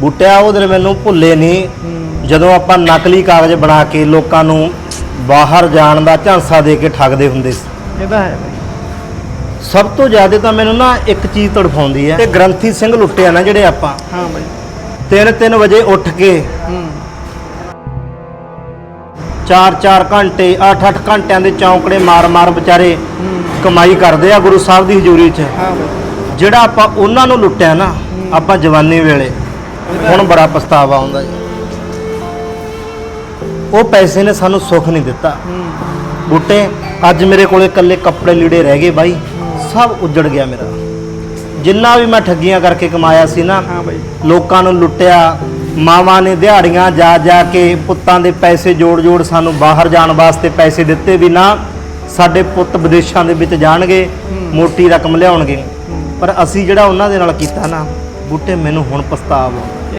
ਬੂਟਿਆ ਉਹ ਦਿਨ ਮੈਨੂੰ ਭੁੱਲੇ ਨਹੀਂ। ਜਦੋਂ ਆਪਾਂ ਨਕਲੀ ਕਾਗਜ਼ ਬਣਾ ਕੇ ਲੋਕਾਂ ਨੂੰ ਬਾਹਰ ਜਾਣ ਦਾ ਝਾਂਸਾ ਦੇ ਕੇ ਠੱਗਦੇ ਹੁੰਦੇ ਸੀ। ਇਹ ਤਾਂ ਹੈ ਬਾਈ। ਸਭ ਤੋਂ ਜ਼ਿਆਦਾ ਤਾਂ ਮੈਨੂੰ ਨਾ ਇੱਕ ਚੀਜ਼ ਤੜਫਾਉਂਦੀ ਹੈ ਤੇ ਗ੍ਰੰਥੀ ਸਿੰਘ ਲੁੱਟਿਆ ਨਾ ਜਿਹੜੇ ਆਪਾਂ। ਹਾਂ ਬਾਈ। 3-3 ਵਜੇ ਉੱਠ ਕੇ ਹੂੰ। 4-4 ਘੰਟੇ 8-8 ਘੰਟਿਆਂ ਦੇ ਚੌਂਕੜੇ ਮਾਰ-ਮਾਰ ਵਿਚਾਰੇ ਕਮਾਈ ਕਰਦੇ ਆ ਗੁਰੂ ਸਾਹਿਬ ਦੀ ਹਜ਼ੂਰੀ 'ਚ। ਹਾਂ ਬਾਈ। ਜਿਹੜਾ ਆਪਾਂ ਉਹਨਾਂ ਨੂੰ ਲੁੱਟਿਆ ਨਾ ਆਪਾਂ ਜਵਾਨੀ ਵੇਲੇ ਹੁਣ ਬੜਾ ਪਛਤਾਵਾ ਆਉਂਦਾ ਜੀ। ਉਹ ਪੈਸੇ ਨੇ ਸਾਨੂੰ ਸੁੱਖ ਨਹੀਂ ਦਿੱਤਾ। ਬੂਟੇ ਅੱਜ ਮੇਰੇ ਕੋਲੇ ਇਕੱਲੇ ਕੱਪੜੇ ਲੀੜੇ ਰਹਿ ਗਏ ਬਾਈ। ਸਭ ਉੱਜੜ ਗਿਆ ਮੇਰਾ। ਜਿੰਨਾ ਵੀ ਮੈਂ ਠੱਗੀਆਂ ਕਰਕੇ ਕਮਾਇਆ ਸੀ ਨਾ ਹਾਂ ਬਾਈ। ਲੋਕਾਂ ਨੂੰ ਲੁੱਟਿਆ ਮਾਵਾਂ ਨੇ ਦਿਹਾੜੀਆਂ ਜਾ ਜਾ ਕੇ ਪੁੱਤਾਂ ਦੇ ਪੈਸੇ ਜੋੜ ਜੋੜ ਸਾਨੂੰ ਬਾਹਰ ਜਾਣ ਵਾਸਤੇ ਪੈਸੇ ਦਿੱਤੇ ਵੀ ਨਾ ਸਾਡੇ ਪੁੱਤ ਵਿਦੇਸ਼ਾਂ ਦੇ ਵਿੱਚ ਜਾਣਗੇ ਮੋਟੀ ਰਕਮ ਲਿਆਉਣਗੇ। ਪਰ ਅਸੀਂ ਜਿਹੜਾ ਉਹਨਾਂ ਦੇ ਨਾਲ ਕੀਤਾ ਨਾ ਬੂਟੇ ਮੈਨੂੰ ਹੁਣ ਪਛਤਾਵਾ